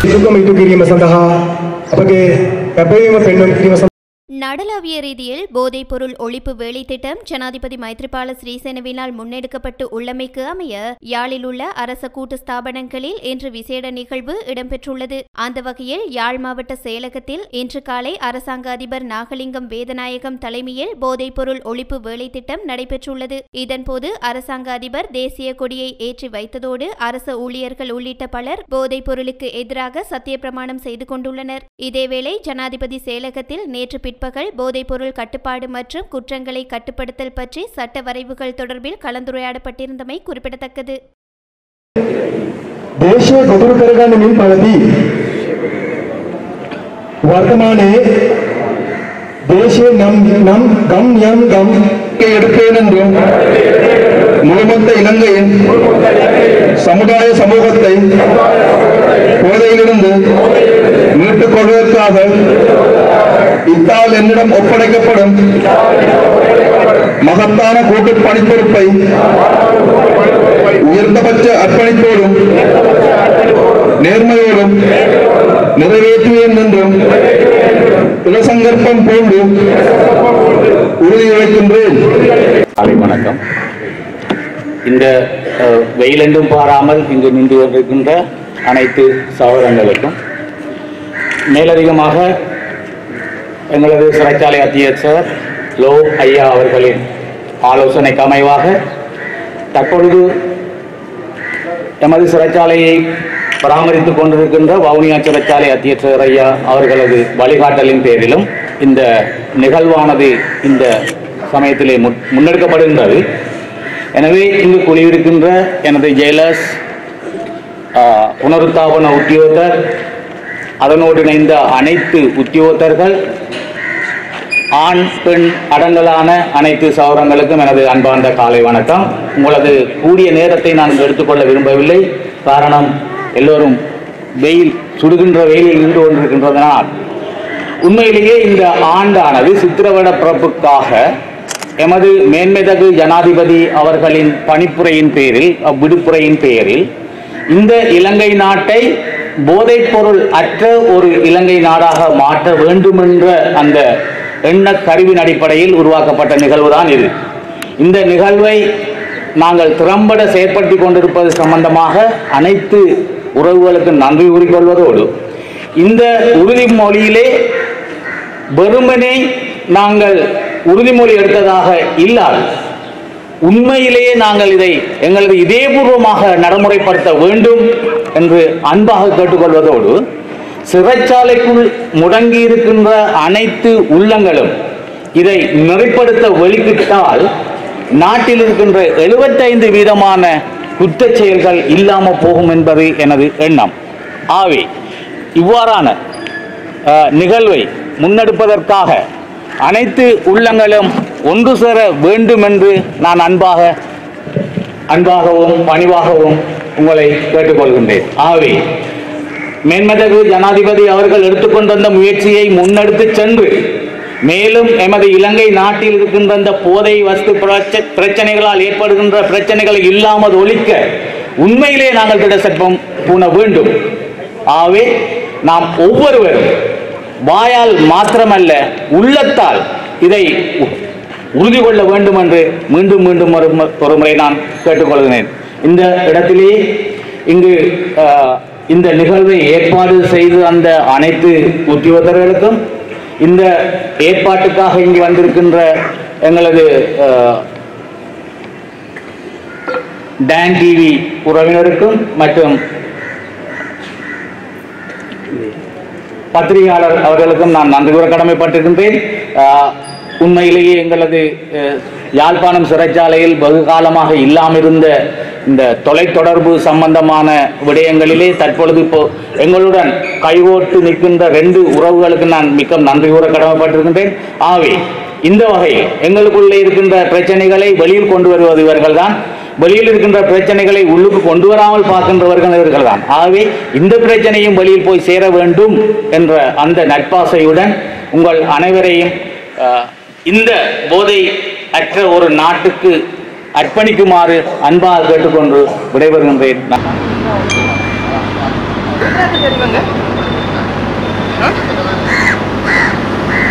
සුකම ඉටු කිරීම සඳහා අපගේ කැපවීම පෙන්වම් කිරීම நடலாவிய ரீதியில் போதைப்பொருள் ஒழிப்பு வேலை திட்டம் ஜனாதிபதி மைத்ரிபால ஸ்ரீசேனவினால் முன்னெடுக்கப்பட்டு உள்ளமைக்கு அமைய யாழில் உள்ள அரச கூட்டு ஸ்தாபனங்களில் இன்று விசேட நிகழ்வு இடம்பெற்றுள்ளது. அந்த வகையில் யாழ் மாவட்ட செயலகத்தில் இன்று காலை அரசாங்க அதிபர் நாகலிங்கம் வேதநாயகம் தலைமையில் போதைப்பொருள் ஒழிப்பு வேலை திட்டம் நடைபெற்றுள்ளது. இதன்போது அரசாங்க அதிபர் தேசிய கொடியை ஏற்றி வைத்ததோடு அரச ஊழியர்கள் உள்ளிட்ட பலர் போதைப்பொருளுக்கு எதிராக சத்தியப்பிரமாணம் செய்து கொண்டுள்ளனர். இதேவேளை ஜனாதிபதி செயலகத்தில் நேற்று பிற்பகல் போதைப்பொருள் கட்டுப்பாடு மற்றும் குற்றங்களை கட்டுப்படுத்தல் பற்றி சட்ட வரைவுகள் தொடர்பில் கலந்துரையாடப்பட்டிருந்தமை குறிப்பிடத்தக்கது දේශය ගොදුරු කරගන්නමින් පවතී. වර්තමානයේ දේශය නම් නම් ගම් යම් ගම් எடுப்பேன் என்றும் முழுமொத்த இலங்கையின் சமுதாய சமூகத்தை போதையிலிருந்து மீட்டுக் கொள்வதற்காக இத்தால் என்னிடம் ஒப்படைக்கப்படும் மகத்தான கூட்டு பணிப்பொறுப்பை உயர்ந்தபட்ச அர்ப்பணிப்போடும் நேர்மையோடும் நிறைவேற்றுவேன் என்றும் பிரசங்கற்பம் பூண்டு உறுதியளிக்கின்றேன் வணக்கம். இந்த அஹ், வெயிலென்றும் பாராமல் இங்கு நின்று கொண்டிருக்கின்ற அனைத்து சகோதரங்களுக்கும் மேலதிகமாக எங்களது சிறைச்சாலை அத்தியட்சர் லோ ஐயா அவர்களின் ஆலோசனைக்கு அமைவாக தற்பொழுது எமது சிறைச்சாலையை பராமரித்துக் கொண்டிருக்கின்ற வவுனியா சிறைச்சாலை அத்தியட்சர் ஐயா அவர்களது வழிகாட்டலின் பேரிலும் இந்த நிகழ்வானது இந்த சமயத்திலே முன்- முன்னெடுக்கப்படுகின்றது. எனவே இங்கு குடியிருக்கின்ற எனது ஜெயலஸ் உணர்வு புனருத்தாபன உத்தியோகத்தர் அதனோடு இணைந்த அனைத்து உத்தியோகத்தர்கள் ஆண் பெண் அடங்கலான அனைத்து சௌரங்களுக்கும் எனது அன்பார்ந்த காலை வணக்கம். உங்களது கூடிய நேரத்தை நான் எடுத்துக்கொள்ள விரும்பவில்லை. காரணம் எல்லோரும் வெயில் சுடுகின்ற வெயிலில் நின்று கொண்டிருக்கின்றதனால். உண்மையிலேயே இந்த ஆண்டானது சித்திரவட பிறப்புக்காக எமது மேன்மைதகு ஜனாதிபதி அவர்களின் பணிப்புரையின் பேரில் அவ்விடுப்புரையின் பெயரில் இந்த இலங்கை நாட்டை போதைப்பொருள் அற்ற ஒரு இலங்கை நாடாக மாற்ற வேண்டுமென்ற அந்த எண்ண கருவின் அடிப்படையில் உருவாக்கப்பட்ட நிகழ்வுதான் இது. இந்த நிகழ்வை நாங்கள் திறம்பட செயற்படுத்தி கொண்டிருப்பது சம்பந்தமாக அனைத்து உறவுகளுக்கு நன்றி கூறிக்கொள்வதோடு இந்த உறுதிமொழியிலே வெறுமனே நாங்கள் உறுதிமொழி எடுத்ததாக இல்லாது உண்மையிலேயே நாங்கள் இதை எங்களது இதயபூர்வமாக நடைமுறைப்படுத்த வேண்டும் என்று அன்பாக கேட்டுக்கொள்வதோடு சிறைச்சாலைக்குள் முடங்கி இருக்கின்ற அனைத்து உள்ளங்களும் இதை நெறிப்படுத்த வெளிக்கிட்டால் நாட்டில் இருக்கின்ற எழுபத்தைந்து வீதமான குற்ற செயல்கள் இல்லாமல் போகும் என்பது எனது எண்ணம். ஆவே இவ்வாறான நிகழ்வை முன்னெடுப்பதற்காக அனைத்து உள்ளங்களும் ஒன்று சேர வேண்டும் என்று நான் அன்பாக அன்பாகவும் பணிவாகவும் உங்களை கேட்டுக்கொள்கின்றேன். ஆகவே மேன்மதகு ஜனாதிபதி அவர்கள் எடுத்துக்கொண்ட வந்த முயற்சியை முன்னெடுத்து சென்று மேலும் எமது இலங்கை நாட்டில் இருக்கின்ற இந்த போதை வஸ்து பிரச்சனைகளால் ஏற்படுகின்ற பிரச்சனைகளை இல்லாமல் ஒழிக்க உண்மையிலே நாங்கள் திட சட்பம் பூண வேண்டும். ஆகவே நாம் ஒவ்வொருவரும் வாயால் மாத்திரமல்ல உள்ளத்தால் இதை உறுதி கொள்ள வேண்டும் என்று மீண்டும் மீண்டும் ஒரு முறை நான் கேட்டுக்கொள்கிறேன். இந்த இடத்திலே இங்கு இந்த நிகழ்வை ஏற்பாடு செய்து அந்த அனைத்து உத்தியோகர்களுக்கும் இந்த ஏற்பாட்டுக்காக இங்கு வந்திருக்கின்ற எங்களது டேன் டிவி உறவினருக்கும் மற்றும் பத்திரிகையாளர் அவர்களுக்கும் நான் நன்றி கூற கடமைப்பட்டிருக்கின்றேன். ஆஹ், உண்மையிலேயே எங்களது அஹ், யாழ்ப்பாணம் சிறைச்சாலையில் வெகு காலமாக இல்லாமிருந்த இந்த தொலைத்தொடர்பு சம்பந்தமான விடயங்களிலே தற்பொழுது இப்போ எங்களுடன் கைகோர்த்து நிற்கின்ற ரெண்டு உறவுகளுக்கு நான் மிக்க நன்றி கூற கடமைப்பட்டிருக்கின்றேன். ஆகவே இந்த வகையில் எங்களுக்குள்ளே இருக்கின்ற பிரச்சனைகளை வெளியில் கொண்டு வருவது இவர்கள் தான் வெளியில் இருக்கின்ற பிரச்சனைகளை உள்ளுக்கு கொண்டு வராமல் பார்க்கின்றவர்கள் இவர்கள் தான் ஆகவே இந்த பிரச்சனையும் வெளியில் போய் சேர வேண்டும் என்ற அந்த நட்பாசையுடன் உங்கள் அனைவரையும் இந்த போதை அற்ற ஒரு நாட்டுக்கு அர்ப்பணிக்குமாறு அன்பாக கேட்டுக்கொண்டு விடைபெறுகின்றேன். நான்